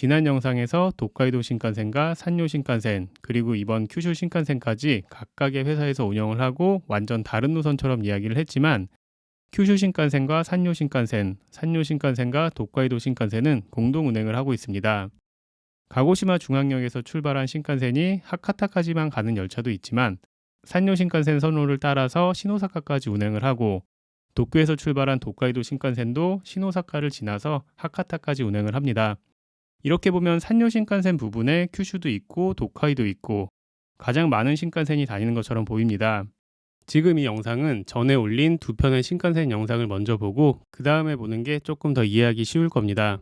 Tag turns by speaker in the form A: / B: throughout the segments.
A: 지난 영상에서 도카이도 신칸센과 산요 신칸센 그리고 이번 큐슈 신칸센까지 각각의 회사에서 운영을 하고 완전 다른 노선처럼 이야기를 했지만 큐슈 신칸센과 산요 신칸센, 산요 신칸센과 도카이도 신칸센은 공동 운행을 하고 있습니다. 가고시마 중앙역에서 출발한 신칸센이 하카타까지만 가는 열차도 있지만 산요 신칸센 선로를 따라서 시노사카까지 운행을 하고 도쿄에서 출발한 도카이도 신칸센도 시노사카를 지나서 하카타까지 운행을 합니다. 이렇게 보면 산요 신칸센 부분에 큐슈도 있고 도카이도 있고 가장 많은 신칸센이 다니는 것처럼 보입니다. 지금 이 영상은 전에 올린 두 편의 신칸센 영상을 먼저 보고 그 다음에 보는 게 조금 더 이해하기 쉬울 겁니다.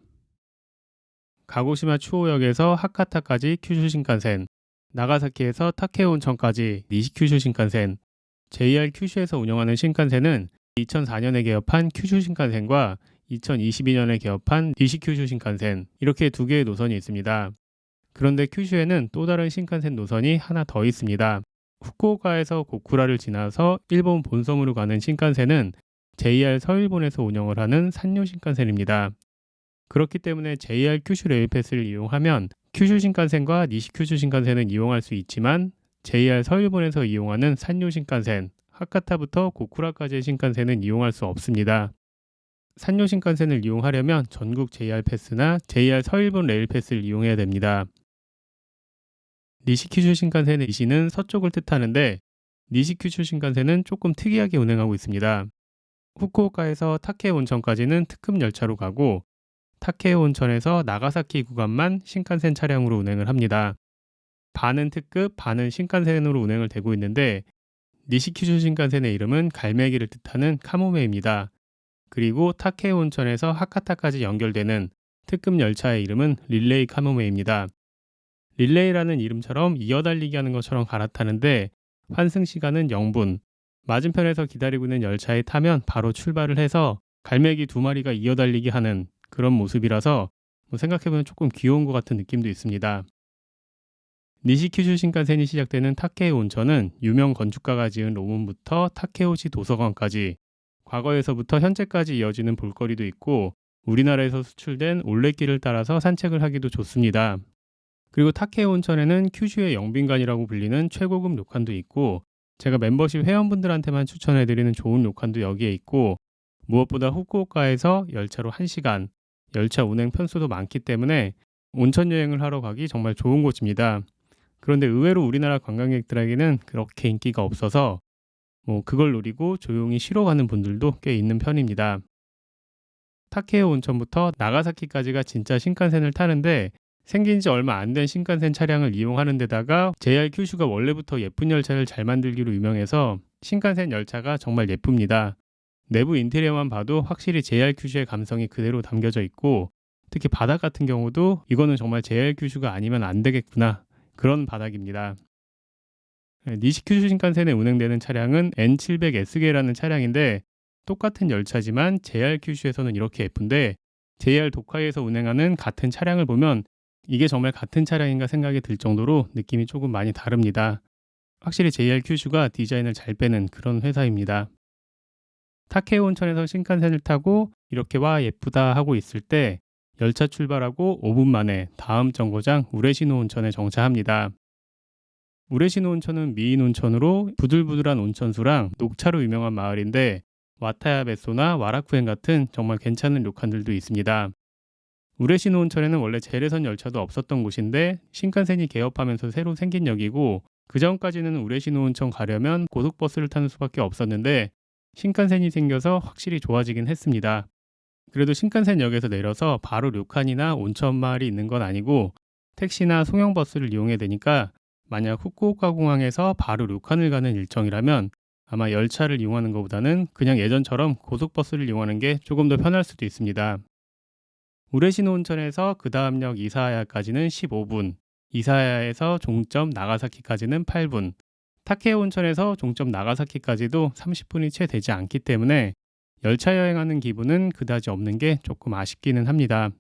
A: 가고시마 추오역에서 하카타까지 큐슈 신칸센, 나가사키에서 타케온천까지 니시큐슈 신칸센, JR 큐슈에서 운영하는 신칸센은 2004년에 개업한 큐슈 신칸센과 2022년에 개업한 니시큐슈 신칸센 이렇게 두 개의 노선이 있습니다. 그런데 큐슈에는 또 다른 신칸센 노선이 하나 더 있습니다. 후쿠오카에서 고쿠라를 지나서 일본 본섬으로 가는 신칸센은 JR 서일본에서 운영을 하는 산요 신칸센입니다. 그렇기 때문에 JR 큐슈 레일패스를 이용하면 큐슈 신칸센과 니시 큐슈 신칸센은 이용할 수 있지만 JR 서일본에서 이용하는 산요 신칸센, 하카타부터 고쿠라까지의 신칸센은 이용할 수 없습니다. 산요 신칸센을 이용하려면 전국 JR 패스나 JR 서일본 레일 패스를 이용해야 됩니다. 니시큐슈 신칸센의 니시는 서쪽을 뜻하는데 니시큐슈 신칸센은 조금 특이하게 운행하고 있습니다. 후쿠오카에서 타케 온천까지는 특급 열차로 가고 타케 온천에서 나가사키 구간만 신칸센 차량으로 운행을 합니다. 반은 특급, 반은 신칸센으로 운행을 되고 있는데 니시큐슈 신칸센의 이름은 갈매기를 뜻하는 카모메입니다. 그리고 타케 온천에서 하카타까지 연결되는 특급 열차의 이름은 릴레이 카모메입니다. 릴레이라는 이름처럼 이어달리기 하는 것처럼 갈아타는데 환승 시간은 0분. 맞은편에서 기다리고 있는 열차에 타면 바로 출발을 해서 갈매기 두 마리가 이어달리기 하는 그런 모습이라서 뭐 생각해보면 조금 귀여운 것 같은 느낌도 있습니다. 니시큐슈 신칸센이 시작되는 타케 온천은 유명 건축가가 지은 로문부터 타케오시 도서관까지 과거에서부터 현재까지 이어지는 볼거리도 있고 우리나라에서 수출된 올레길을 따라서 산책을 하기도 좋습니다. 그리고 타케 온천에는 큐슈의 영빈관이라고 불리는 최고급 료칸도 있고 제가 멤버십 회원분들한테만 추천해드리는 좋은 료칸도 여기에 있고 무엇보다 후쿠오카에서 열차로 1시간, 열차 운행 편수도 많기 때문에 온천 여행을 하러 가기 정말 좋은 곳입니다. 그런데 의외로 우리나라 관광객들에게는 그렇게 인기가 없어서 뭐 그걸 노리고 조용히 쉬러 가는 분들도 꽤 있는 편입니다. 타케오 온천부터 나가사키까지가 진짜 신칸센을 타는데 생긴 지 얼마 안 된 신칸센 차량을 이용하는 데다가 JR 큐슈가 원래부터 예쁜 열차를 잘 만들기로 유명해서 신칸센 열차가 정말 예쁩니다. 내부 인테리어만 봐도 확실히 JR 큐슈의 감성이 그대로 담겨져 있고 특히 바닥 같은 경우도 이거는 정말 JR 큐슈가 아니면 안 되겠구나 그런 바닥입니다. 니시큐슈 신칸센에 운행되는 차량은 N700SG라는 차량인데 똑같은 열차지만 JR 큐슈에서는 이렇게 예쁜데 JR 도카이에서 운행하는 같은 차량을 보면 이게 정말 같은 차량인가 생각이 들 정도로 느낌이 조금 많이 다릅니다. 확실히 JR 큐슈가 디자인을 잘 빼는 그런 회사입니다. 타케 온천에서 신칸센을 타고 이렇게 와 예쁘다 하고 있을 때 열차 출발하고 5분 만에 다음 정거장 우레시노 온천에 정차합니다. 우레시노 온천은 미인 온천으로 부들부들한 온천수랑 녹차로 유명한 마을인데 와타야 베소나 와라쿠엔 같은 정말 괜찮은 료칸들도 있습니다. 우레시노 온천에는 원래 재래선 열차도 없었던 곳인데 신칸센이 개업하면서 새로 생긴 역이고 그 전까지는 우레시노 온천 가려면 고속버스를 타는 수밖에 없었는데 신칸센이 생겨서 확실히 좋아지긴 했습니다. 그래도 신칸센 역에서 내려서 바로 료칸이나 온천 마을이 있는 건 아니고 택시나 송영버스를 이용해야 되니까 만약 후쿠오카 공항에서 바로 료칸을 가는 일정이라면 아마 열차를 이용하는 것보다는 그냥 예전처럼 고속버스를 이용하는 게 조금 더 편할 수도 있습니다. 우레시노 온천에서 그 다음 역 이사하야까지는 15분, 이사하야에서 종점 나가사키까지는 8분, 타케 온천에서 종점 나가사키까지도 30분이 채 되지 않기 때문에 열차 여행하는 기분은 그다지 없는 게 조금 아쉽기는 합니다.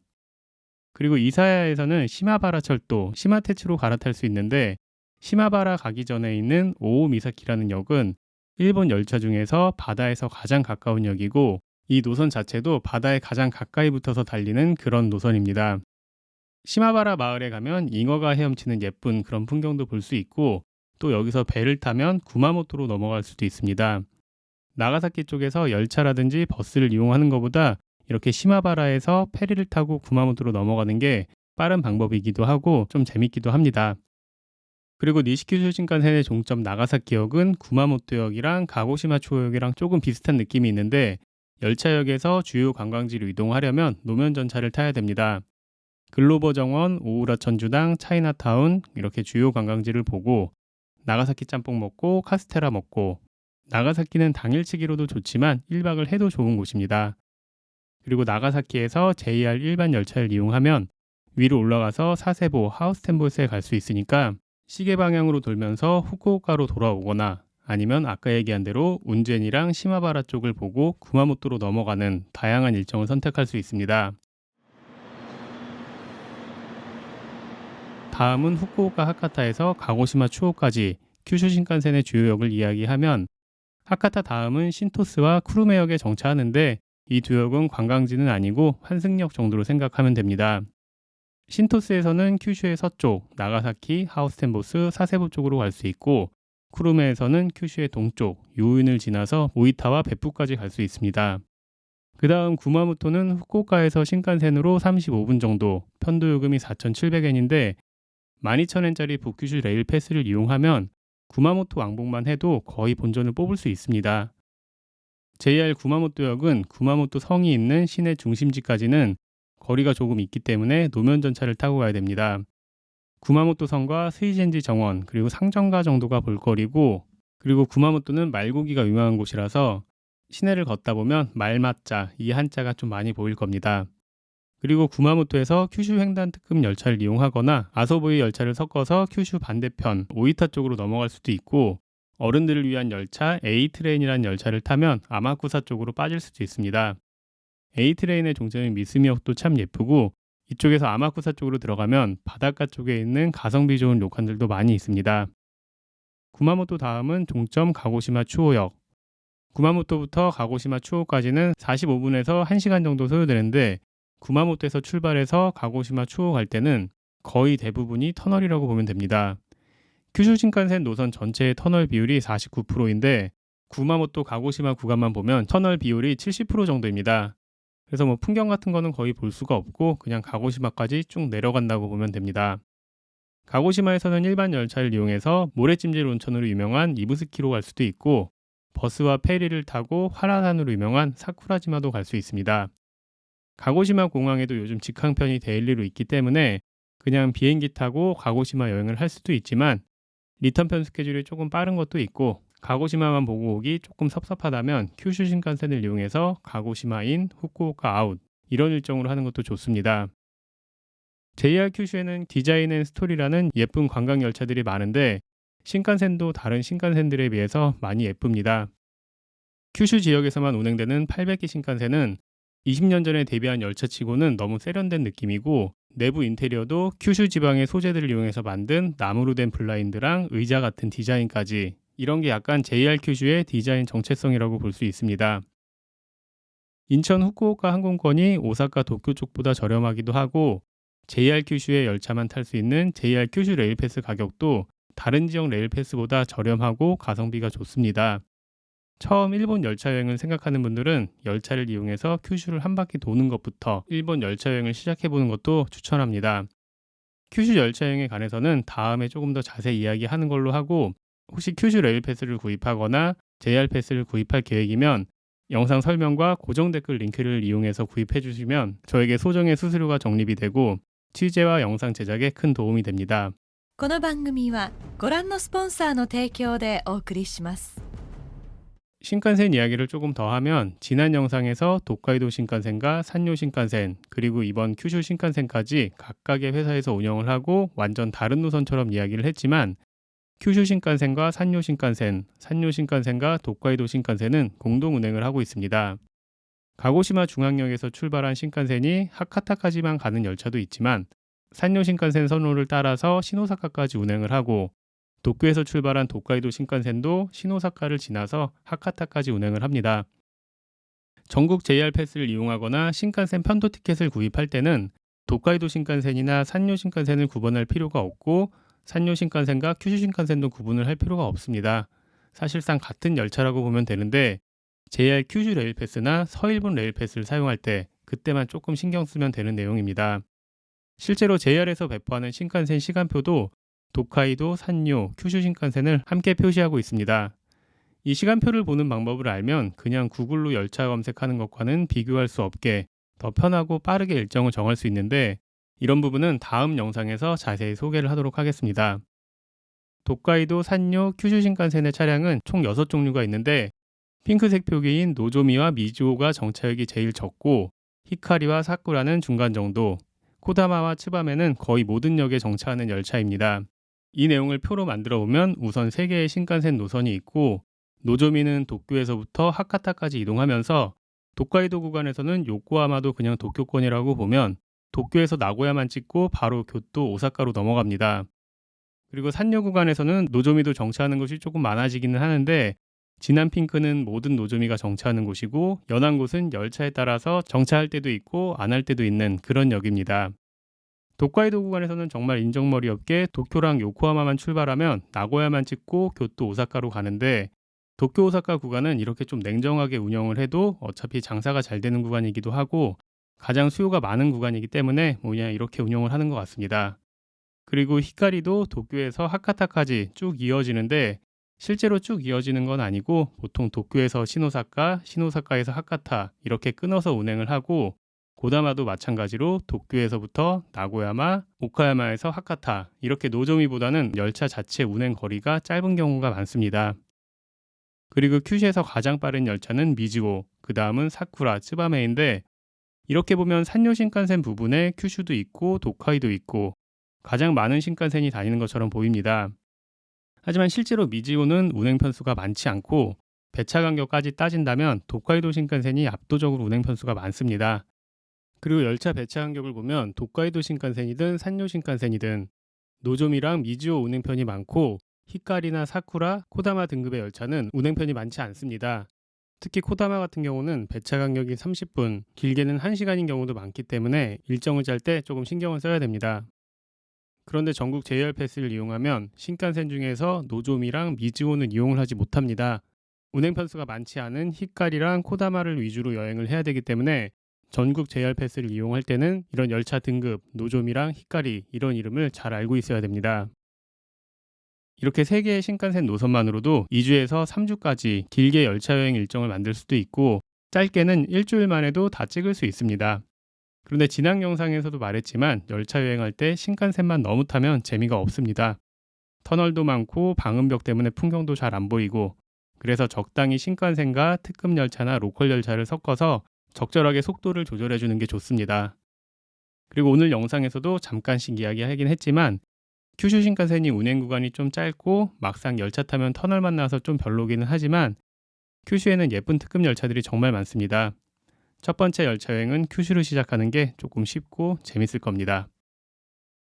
A: 그리고 이사야에서는 시마바라 철도, 시마테츠로 갈아탈 수 있는데 시마바라 가기 전에 있는 오오미사키라는 역은 일본 열차 중에서 바다에서 가장 가까운 역이고 이 노선 자체도 바다에 가장 가까이 붙어서 달리는 그런 노선입니다. 시마바라 마을에 가면 잉어가 헤엄치는 예쁜 그런 풍경도 볼 수 있고 또 여기서 배를 타면 구마모토로 넘어갈 수도 있습니다. 나가사키 쪽에서 열차라든지 버스를 이용하는 것보다 이렇게 시마바라에서 페리를 타고 구마모토로 넘어가는 게 빠른 방법이기도 하고 좀 재밌기도 합니다. 그리고 니시큐슈 신칸센의 종점 나가사키역은 구마모토역이랑 가고시마 초역이랑 조금 비슷한 느낌이 있는데 열차역에서 주요 관광지로 이동하려면 노면 전차를 타야 됩니다. 글로버 정원, 오우라 천주당, 차이나타운 이렇게 주요 관광지를 보고 나가사키 짬뽕 먹고 카스테라 먹고 나가사키는 당일치기로도 좋지만 1박을 해도 좋은 곳입니다. 그리고 나가사키에서 JR 일반 열차를 이용하면 위로 올라가서 사세보, 하우스텐보스에 갈 수 있으니까 시계 방향으로 돌면서 후쿠오카로 돌아오거나 아니면 아까 얘기한 대로 운젠이랑 시마바라 쪽을 보고 구마모토로 넘어가는 다양한 일정을 선택할 수 있습니다. 다음은 후쿠오카 하카타에서 가고시마 추오까지 큐슈 신칸센의 주요역을 이야기하면 하카타 다음은 신토스와 쿠루메역에 정차하는데 이 두 역은 관광지는 아니고 환승역 정도로 생각하면 됩니다. 신토스에서는 큐슈의 서쪽, 나가사키, 하우스텐보스, 사세보 쪽으로 갈 수 있고 쿠루메에서는 큐슈의 동쪽, 요인을 지나서 오이타와 베푸까지 갈 수 있습니다. 그 다음 구마모토는 후쿠오카에서 신칸센으로 35분 정도, 편도 요금이 4,700엔인데 12,000엔짜리 북큐슈 레일 패스를 이용하면 구마모토 왕복만 해도 거의 본전을 뽑을 수 있습니다. JR 구마모토역은 구마모토 성이 있는 시내 중심지까지는 거리가 조금 있기 때문에 노면 전차를 타고 가야 됩니다. 구마모토 성과 스이젠지 정원 그리고 상정가 정도가 볼거리고 그리고 구마모토는 말고기가 유명한 곳이라서 시내를 걷다 보면 말맞자 이 한자가 좀 많이 보일 겁니다. 그리고 구마모토에서 큐슈 횡단 특급 열차를 이용하거나 아소보이 열차를 섞어서 큐슈 반대편 오이타 쪽으로 넘어갈 수도 있고 어른들을 위한 열차 A트레인이라는 열차를 타면 아마쿠사 쪽으로 빠질 수도 있습니다. A트레인의 종점인 미스미역도 참 예쁘고 이쪽에서 아마쿠사 쪽으로 들어가면 바닷가 쪽에 있는 가성비 좋은 료칸들도 많이 있습니다. 구마모토 다음은 종점 가고시마 추오역. 구마모토부터 가고시마 추오까지는 45분에서 1시간 정도 소요되는데 구마모토에서 출발해서 가고시마 추오 갈 때는 거의 대부분이 터널이라고 보면 됩니다. 큐슈 신칸센 노선 전체의 터널 비율이 49%인데 구마모토 가고시마 구간만 보면 터널 비율이 70% 정도입니다. 그래서 뭐 풍경 같은 거는 거의 볼 수가 없고 그냥 가고시마까지 쭉 내려간다고 보면 됩니다. 가고시마에서는 일반 열차를 이용해서 모래찜질 온천으로 유명한 이부스키로 갈 수도 있고 버스와 페리를 타고 화라산으로 유명한 사쿠라지마도 갈 수 있습니다. 가고시마 공항에도 요즘 직항편이 데일리로 있기 때문에 그냥 비행기 타고 가고시마 여행을 할 수도 있지만 리턴편 스케줄이 조금 빠른 것도 있고 가고시마만 보고 오기 조금 섭섭하다면 큐슈 신칸센을 이용해서 가고시마인 후쿠오카 아웃 이런 일정으로 하는 것도 좋습니다. JR 큐슈에는 디자인 앤 스토리라는 예쁜 관광 열차들이 많은데 신칸센도 다른 신칸센들에 비해서 많이 예쁩니다. 큐슈 지역에서만 운행되는 800기 신칸센은 20년 전에 데뷔한 열차치고는 너무 세련된 느낌이고 내부 인테리어도 큐슈 지방의 소재들을 이용해서 만든 나무로 된 블라인드랑 의자 같은 디자인까지 이런 게 약간 JR 큐슈의 디자인 정체성이라고 볼 수 있습니다. 인천 후쿠오카 항공권이 오사카 도쿄 쪽보다 저렴하기도 하고 JR 큐슈의 열차만 탈 수 있는 JR 큐슈 레일패스 가격도 다른 지역 레일패스보다 저렴하고 가성비가 좋습니다. 처음 일본 열차 여행을 생각하는 분들은 열차를 이용해서 큐슈를 한 바퀴 도는 것부터 일본 열차 여행을 시작해 보는 것도 추천합니다. 큐슈 열차 여행에 관해서는 다음에 조금 더 자세히 이야기하는 걸로 하고 혹시 큐슈 레일 패스를 구입하거나 JR 패스를 구입할 계획이면 영상 설명과 고정 댓글 링크를 이용해서 구입해 주시면 저에게 소정의 수수료가 적립이 되고 취재와 영상 제작에 큰 도움이 됩니다.
B: この番組はご覧のスポンサーの提供でお送りします。
A: 신칸센 이야기를 조금 더 하면 지난 영상에서 도카이도 신칸센과 산요 신칸센 그리고 이번 큐슈 신칸센까지 각각의 회사에서 운영을 하고 완전 다른 노선처럼 이야기를 했지만 큐슈 신칸센과 산요 신칸센, 산요 신칸센과 도카이도 신칸센은 공동 운행을 하고 있습니다. 가고시마 중앙역에서 출발한 신칸센이 하카타까지만 가는 열차도 있지만 산요 신칸센 선로를 따라서 시노사카까지 운행을 하고 도쿄에서 출발한 도카이도 신칸센도 시노사카를 지나서 하카타까지 운행을 합니다. 전국 JR 패스를 이용하거나 신칸센 편도 티켓을 구입할 때는 도카이도 신칸센이나 산요 신칸센을 구분할 필요가 없고 산요 신칸센과 큐슈 신칸센도 구분을 할 필요가 없습니다. 사실상 같은 열차라고 보면 되는데 JR 큐슈 레일 패스나 서일본 레일 패스를 사용할 때 그때만 조금 신경 쓰면 되는 내용입니다. 실제로 JR에서 배포하는 신칸센 시간표도 도카이도, 산요, 큐슈 신칸센을 함께 표시하고 있습니다. 이 시간표를 보는 방법을 알면 그냥 구글로 열차 검색하는 것과는 비교할 수 없게 더 편하고 빠르게 일정을 정할 수 있는데 이런 부분은 다음 영상에서 자세히 소개를 하도록 하겠습니다. 도카이도, 산요, 큐슈 신칸센의 차량은 총 6종류가 있는데 핑크색 표기인 노조미와 미즈오가 정차역이 제일 적고 히카리와 사쿠라는 중간 정도, 코다마와 츠바메는 거의 모든 역에 정차하는 열차입니다. 이 내용을 표로 만들어 보면 우선 3개의 신칸센 노선이 있고 노조미는 도쿄에서부터 하카타까지 이동하면서 도카이도 구간에서는 요코하마도 그냥 도쿄권이라고 보면 도쿄에서 나고야만 찍고 바로 교토 오사카로 넘어갑니다. 그리고 산요 구간에서는 노조미도 정차하는 곳이 조금 많아지기는 하는데 진한 핑크는 모든 노조미가 정차하는 곳이고 연한 곳은 열차에 따라서 정차할 때도 있고 안 할 때도 있는 그런 역입니다. 도카이도 구간에서는 정말 인정머리 없게 도쿄랑 요코하마만 출발하면 나고야만 찍고 교토 오사카로 가는데 도쿄 오사카 구간은 이렇게 좀 냉정하게 운영을 해도 어차피 장사가 잘 되는 구간이기도 하고 가장 수요가 많은 구간이기 때문에 뭐냐 이렇게 운영을 하는 것 같습니다. 그리고 히카리도 도쿄에서 하카타까지 쭉 이어지는데 실제로 쭉 이어지는 건 아니고 보통 도쿄에서 시노사카, 시노사카에서 하카타 이렇게 끊어서 운행을 하고 고다마도 마찬가지로 도쿄에서부터 나고야마, 오카야마에서 하카타 이렇게 노조미보다는 열차 자체 운행 거리가 짧은 경우가 많습니다. 그리고 큐슈에서 가장 빠른 열차는 미즈오, 그 다음은 사쿠라, 츠바메인데 이렇게 보면 산요 신칸센 부분에 큐슈도 있고 도카이도 있고 가장 많은 신칸센이 다니는 것처럼 보입니다. 하지만 실제로 미지오는 운행 편수가 많지 않고 배차 간격까지 따진다면 도카이도 신칸센이 압도적으로 운행 편수가 많습니다. 그리고 열차 배차 간격을 보면 도카이도 신칸센이든 산요 신칸센이든 노조미랑 미지오 운행편이 많고 히카리나 사쿠라, 코다마 등급의 열차는 운행편이 많지 않습니다. 특히 코다마 같은 경우는 배차 간격이 30분, 길게는 1시간인 경우도 많기 때문에 일정을 짤 때 조금 신경을 써야 됩니다. 그런데 전국 JR 패스를 이용하면 신칸센 중에서 노조미랑 미즈오는 이용을 하지 못합니다. 운행 편수가 많지 않은 히카리랑 코다마를 위주로 여행을 해야 되기 때문에 전국 JR 패스를 이용할 때는 이런 열차 등급 노조미랑 히카리 이런 이름을 잘 알고 있어야 됩니다. 이렇게 세 개의 신칸센 노선만으로도 2주에서 3주까지 길게 열차 여행 일정을 만들 수도 있고 짧게는 일주일만 해도 다 찍을 수 있습니다. 그런데 지난 영상에서도 말했지만 열차 여행할 때 신칸센만 너무 타면 재미가 없습니다. 터널도 많고 방음벽 때문에 풍경도 잘 안 보이고 그래서 적당히 신칸센과 특급 열차나 로컬 열차를 섞어서 적절하게 속도를 조절해 주는 게 좋습니다. 그리고 오늘 영상에서도 잠깐씩 이야기하긴 했지만 큐슈 신칸센이 운행 구간이 좀 짧고 막상 열차 타면 터널만 나서 좀 별로기는 하지만 큐슈에는 예쁜 특급 열차들이 정말 많습니다. 첫 번째 열차 여행은 큐슈로 시작하는 게 조금 쉽고 재밌을 겁니다.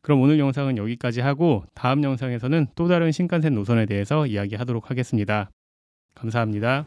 A: 그럼 오늘 영상은 여기까지 하고 다음 영상에서는 또 다른 신칸센 노선에 대해서 이야기하도록 하겠습니다. 감사합니다.